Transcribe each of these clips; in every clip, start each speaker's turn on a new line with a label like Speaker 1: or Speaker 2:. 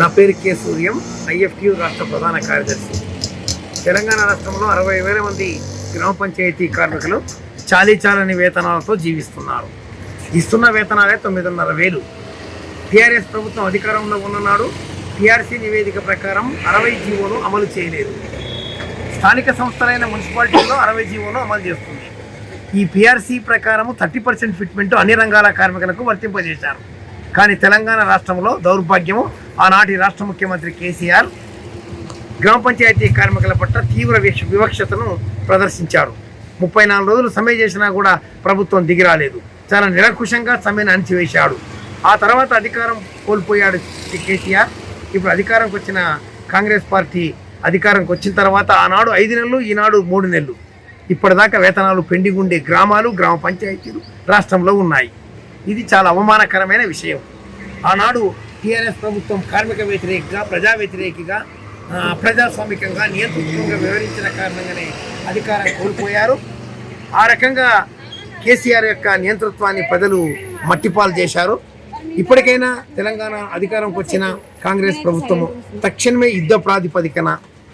Speaker 1: నా పేరు K Suryam IFTU రాష్ట్ర ప్రధాన కార్యదర్శి. తెలంగాణ రాష్ట్రంలో అరవై వేల మంది గ్రామ పంచాయతీ కార్మికులు చాలీ చాలని వేతనాలతో జీవిస్తున్నారు. ఇస్తున్న వేతనాలే తొమ్మిదిన్నర వేలు. టీఆర్ఎస్ ప్రభుత్వం అధికారంలో ఉన్ననాడు టీఆర్సీ నివేదిక ప్రకారం అరవై జీవోను అమలు చేయలేదు. స్థానిక సంస్థలైన మున్సిపాలిటీల్లో అరవై జీవోను అమలు చేస్తుంది. ఈ పిఆర్సీ ప్రకారం థర్టీ పర్సెంట్ ఫిట్మెంట్ అన్ని రంగాల కార్మికులకు వర్తింపజేశారు. కానీ తెలంగాణ రాష్ట్రంలో దౌర్భాగ్యము. ఆనాటి రాష్ట్ర ముఖ్యమంత్రి కేసీఆర్ గ్రామ పంచాయతీ కార్మికుల పట్ల తీవ్ర వివక్షతను ప్రదర్శించారు. ముప్పై నాలుగు రోజులు సమ్మె చేసినా కూడా ప్రభుత్వం దిగిరాలేదు. చాలా నిరకుశంగా సమ్మెను అణిచివేశాడు. ఆ తర్వాత అధికారం కోల్పోయాడు కేసీఆర్. ఇప్పుడు అధికారంకి వచ్చిన కాంగ్రెస్ పార్టీ అధికారంకి వచ్చిన తర్వాత ఆనాడు ఐదు నెలలు ఈనాడు మూడు నెలలు. ఇప్పటిదాకా వేతనాలు పెండింగ్ ఉండే గ్రామాలు గ్రామ పంచాయతీలు రాష్ట్రంలో ఉన్నాయి. ఇది చాలా అవమానకరమైన విషయం. ఆనాడు టీఆర్ఎస్ ప్రభుత్వం కార్మిక వ్యతిరేకిగా ప్రజా వ్యతిరేకిగా ప్రజాస్వామికంగా నియంతృత్వంగా వ్యవహరించిన కారణంగానే అధికారం కోల్పోయారు. ఆ రకంగా కేసీఆర్ యొక్క నియంతృత్వాన్ని ప్రజలు మట్టిపాలు చేశారు. ఇప్పటికైనా తెలంగాణ అధికారంకి వచ్చిన కాంగ్రెస్ ప్రభుత్వము తక్షణమే యుద్ధ ప్రాతిపదికన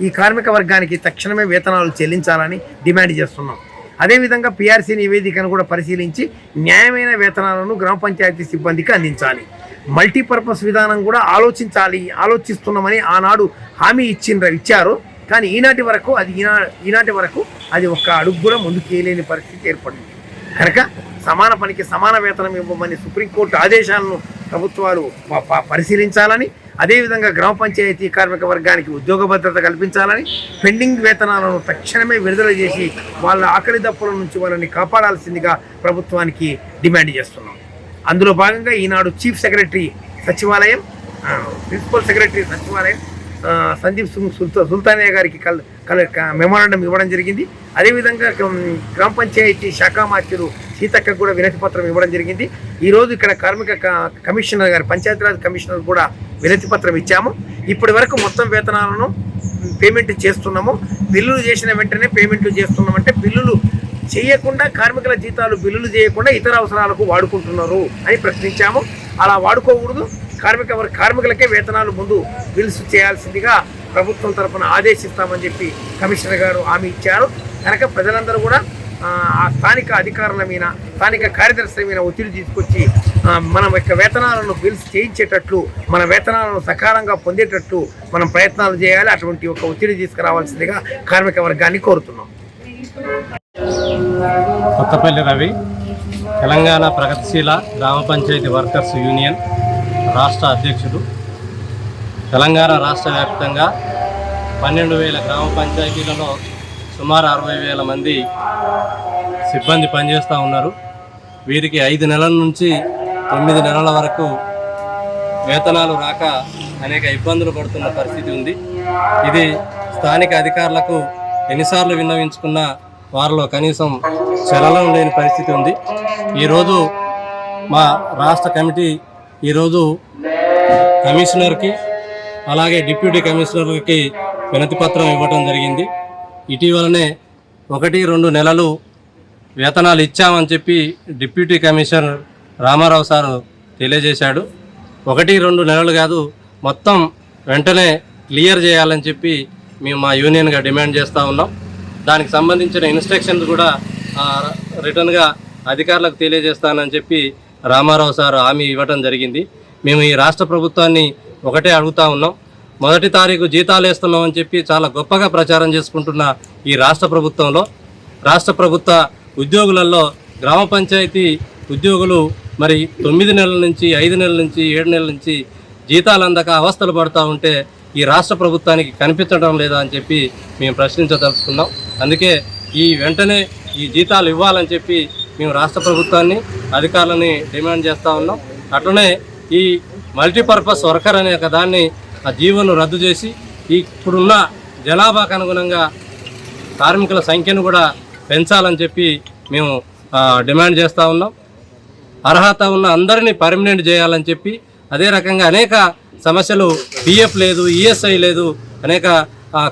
Speaker 1: ఈ కార్మిక వర్గానికి తక్షణమే వేతనాలు చెల్లించాలని డిమాండ్ చేస్తున్నాం. అదేవిధంగా పీఆర్సీ నివేదికను కూడా పరిశీలించి న్యాయమైన వేతనాలను గ్రామ పంచాయతీ సిబ్బందికి అందించాలి. మల్టీపర్పస్ విధానం కూడా ఆలోచించాలి ఆలోచిస్తున్నామని ఆనాడు హామీ ఇచ్చిండ్ర ఇచ్చారు. కానీ ఈనాటి వరకు అది ఈనా ఈనాటి వరకు అది ఒక్క అడుగు కూడా ముందుకేయలేని పరిస్థితి ఏర్పడింది. కనుక సమాన పనికి సమాన వేతనం ఇవ్వమని సుప్రీంకోర్టు ఆదేశాలను ప్రభుత్వాలు పరిశీలించాలని అదేవిధంగా గ్రామ పంచాయతీ కార్మిక వర్గానికి ఉద్యోగ భద్రత కల్పించాలని పెండింగ్ వేతనాలను తక్షణమే విడుదల చేసి వాళ్ళ ఆకలి దప్పుల నుంచి వాళ్ళని కాపాడాల్సిందిగా ప్రభుత్వానికి డిమాండ్ చేస్తున్నాం. అందులో భాగంగా ఈనాడు చీఫ్ సెక్రటరీ సచివాలయం ప్రిన్సిపల్ సెక్రటరీ సచివాలయం సందీప్ సింగ్ సుల్తా సుల్తానియా గారికి కల్ కల్ మెమోరాండం ఇవ్వడం జరిగింది. అదేవిధంగా గ్రామ పంచాయతీ శాఖ మార్చులు సీతక్క కూడా వినతి పత్రం ఇవ్వడం జరిగింది. ఈరోజు ఇక్కడ కార్మిక క- కమిషనర్ గారు పంచాయతీరాజ్ కమిషనర్ కూడా వినతి పత్రం ఇచ్చాము. ఇప్పటి వరకు మొత్తం వేతనాలను పేమెంట్ చేస్తున్నాము. బిల్లులు చేసిన వెంటనే పేమెంట్లు చేస్తున్నామంటే బిల్లులు చేయకుండా కార్మికుల జీతాలు బిల్లులు చేయకుండా ఇతర అవసరాలకు వాడుకుంటున్నారు అని ప్రశ్నించాము. అలా వాడుకోకూడదు. కార్మిక వర్గ కార్మికులకే వేతనాలు ముందు బిల్స్ చేయాల్సిందిగా ప్రభుత్వం తరఫున ఆదేశిస్తామని చెప్పి కమిషనర్ గారు హామీ ఇచ్చారు. కనుక ప్రజలందరూ కూడా ఆ, స్థానిక అధికారుల మీద స్థానిక కార్యదర్శుల మీద ఒత్తిడి తీసుకొచ్చి మన యొక్క వేతనాలను బిల్స్ చేయించేటట్లు మన వేతనాలను సకాలంగా పొందేటట్లు మనం ప్రయత్నాలు చేయాలి. అటువంటి ఒక ఒత్తిడి తీసుకురావాల్సిందిగా కార్మిక వర్గాన్ని కోరుతున్నాం.
Speaker 2: కొత్తపల్లి రవి తెలంగాణ ప్రగతిశీల గ్రామ పంచాయతీ వర్కర్స్ యూనియన్ రాష్ట్ర అధ్యక్షుడు. తెలంగాణ రాష్ట్ర వ్యాప్తంగా పన్నెండు వేల గ్రామ పంచాయతీలలో సుమారు అరవై వేల మంది సిబ్బంది పనిచేస్తూ ఉన్నారు. వీరికి ఐదు నెలల నుంచి తొమ్మిది నెలల వరకు వేతనాలు రాక అనేక ఇబ్బందులు పడుతున్న పరిస్థితి ఉంది. ఇది స్థానిక అధికారులకు ఎన్నిసార్లు విన్నవించుకున్నా వారిలో కనీసం చలనం లేని పరిస్థితి ఉంది. ఈరోజు మా రాష్ట్ర కమిటీ ఈరోజు కమిషనర్కి అలాగే డిప్యూటీ కమిషనర్కి వినతి పత్రం ఇవ్వడం జరిగింది. ఇటీవలనే ఒకటి రెండు నెలలు వేతనాలు ఇచ్చామని చెప్పి డిప్యూటీ కమిషనర్ రామారావు సార్ తెలియజేశాడు. ఒకటి రెండు నెలలు కాదు మొత్తం వెంటనే క్లియర్ చేయాలని చెప్పి మేము మా యూనియన్గా డిమాండ్ చేస్తూ ఉన్నాం. దానికి సంబంధించిన ఇన్స్ట్రక్షన్స్ కూడా రిటర్న్గా అధికారులకు తెలియజేస్తానని చెప్పి రామారావు సార్ హామీ ఇవ్వటం జరిగింది. మేము ఈ రాష్ట్ర ప్రభుత్వాన్ని ఒకటే అడుగుతా ఉన్నాం. మొదటి తారీఖు జీతాలు వేస్తున్నామని చెప్పి చాలా గొప్పగా ప్రచారం చేసుకుంటున్న ఈ రాష్ట్ర ప్రభుత్వంలో రాష్ట్ర ప్రభుత్వ ఉద్యోగులలో గ్రామ పంచాయతీ ఉద్యోగులు మరి తొమ్మిది నెలల నుంచి ఐదు నెలల నుంచి ఏడు నెలల నుంచి జీతాలు అందక అవస్థలు పడుతూ ఉంటే ఈ రాష్ట్ర ప్రభుత్వానికి కనిపించడం లేదా అని చెప్పి మేము ప్రశ్నించదలుచుకున్నాం. అందుకే ఈ వెంటనే ఈ జీతాలు ఇవ్వాలని చెప్పి మేము రాష్ట్ర ప్రభుత్వాన్ని అధికారులని డిమాండ్ చేస్తూ ఉన్నాం. అట్లనే ఈ మల్టీపర్పస్ వర్కర్ అనే ఒక దాన్ని ఆ జీవోను రద్దు చేసి ఇప్పుడున్న జనాభాకు అనుగుణంగా కార్మికుల సంఖ్యను కూడా పెంచాలని చెప్పి మేము డిమాండ్ చేస్తూ ఉన్నాం. అర్హత ఉన్న అందరినీ పర్మనెంట్ చేయాలని చెప్పి అదే రకంగా అనేక సమస్యలు పిఎఫ్ లేదు ఈఎస్ఐ లేదు అనేక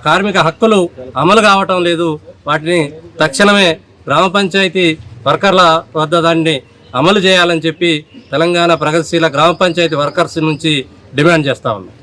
Speaker 2: కార్మిక హక్కులు అమలు కావటం లేదు. వాటిని తక్షణమే గ్రామ పంచాయతీ వర్కర్ల వద్ద దాన్ని అమలు చేయాలని చెప్పి తెలంగాణ ప్రగతిశీల గ్రామ పంచాయతీ వర్కర్స్ నుంచి డిమాండ్ చేస్తా ఉన్నాం.